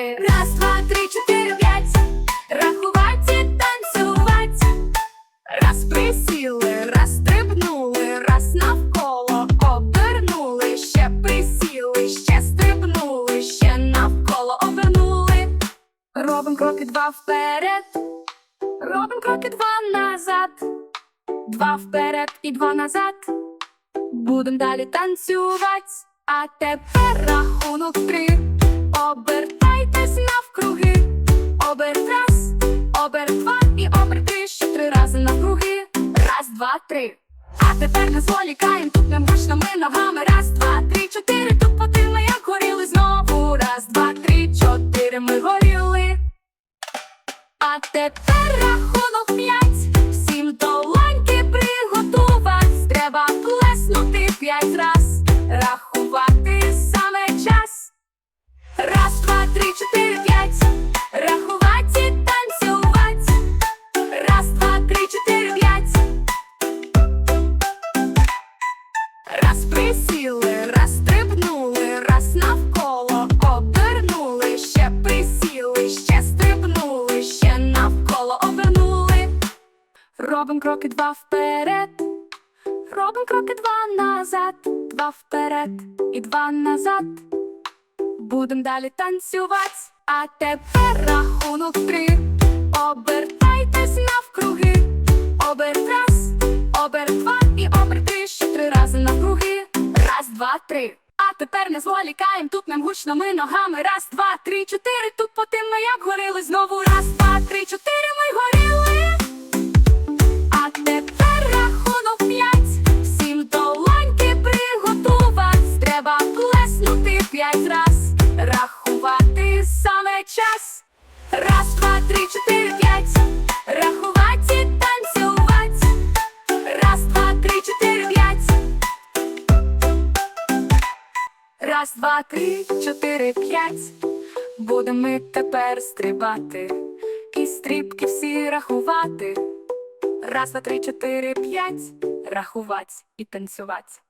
рахувати. Раз, два, три, чотири, п'ять. Рахувати, танцювати. Раз присіли, раз стрибнули, раз навколо обернули, ще присіли, ще стрибнули, ще навколо обернули. Робим кроки два вперед. Робим кроки два назад. Два вперед і два назад. Будем далі танцювати. А тепер рахунок три оберт. Два, три. А тепер не зволікаєм, тут не гучно ми ногами. Раз, два, три, чотири. Тут потили, як горіли знову. Раз, два, три, чотири. Ми горіли. А тепер рахунок п'ять. Всім долоньки приготувать. Треба плеснути п'ять раз. Робим кроки два вперед, робим кроки два назад, два вперед і два назад. Будем далі танцювати, а тепер рахунок три. Обертайтесь навкруги, оберт раз, оберт два і оберт три, ще три рази навкруги. Раз, два, три. А тепер не зволікаєм, тут нам гучно ми ногами. Раз, два, три, чотири. Тут по тим ми як горіли знову. Раз, п'ять раз. Рахувати саме час. Раз, два, три, чотири, п'ять. Рахувати, танцювати. Раз, два, три, чотири, п'ять. Раз, два, три, чотири, п'ять. Будемо ми тепер стрибати. І стрибки всі рахувати. Раз, два, три, чотири, п'ять. Рахувати і танцювати.